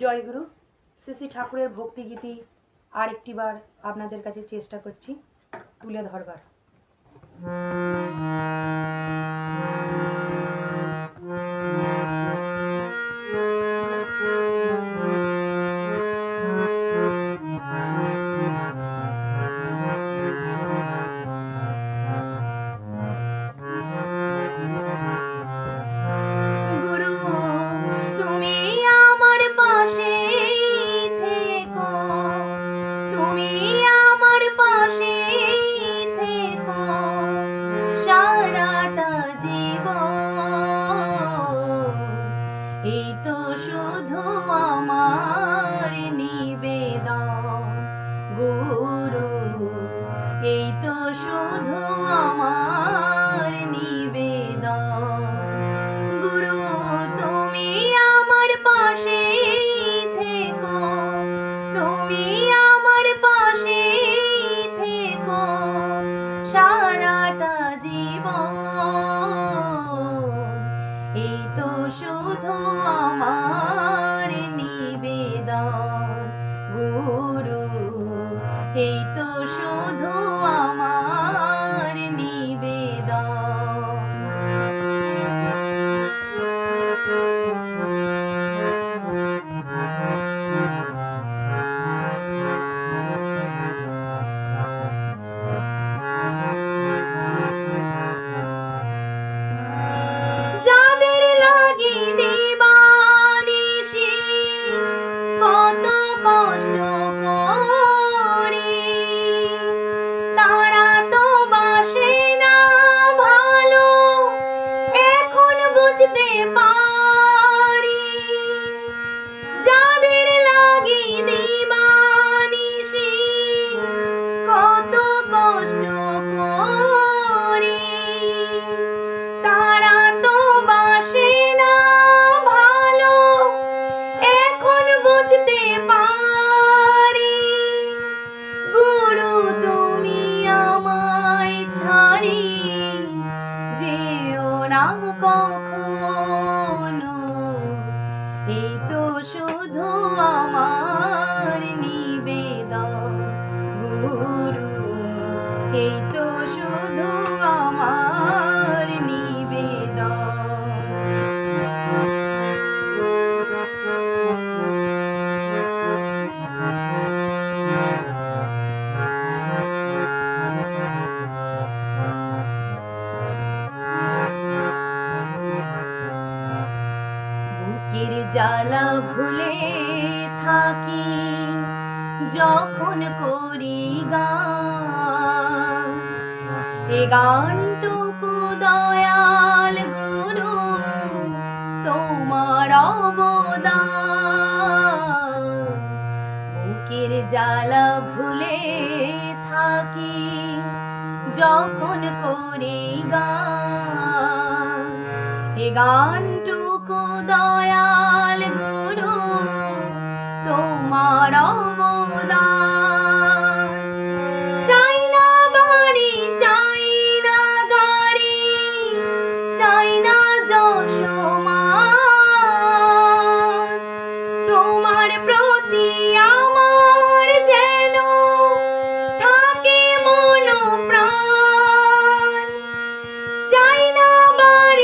জয়গুরু শ্রী ঠাকুরের ভক্তিগীতি আরেকটি বার আপনাদের কাছে চেষ্টা করছি তুলে ধরবার। thì tôi 你妈 এই তো শুধু আমার নিবেদন। বুকের জ্বালা ভুলে থাকি যখন করি গান এ গানটুকু দয়াল গুরু, তোমার অবদান। বুকের জ্বালা ভুলে থাকি যখন করি গান। এ গানটুকু দয়া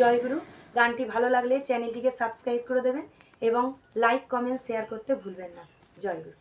জয়গুরু গানটি ভালো লাগলে চ্যানেলটিকে সাবস্ক্রাইব করে দেবেন এবং লাইক, কমেন্ট, শেয়ার করতে ভুলবেন না। জয়গুরু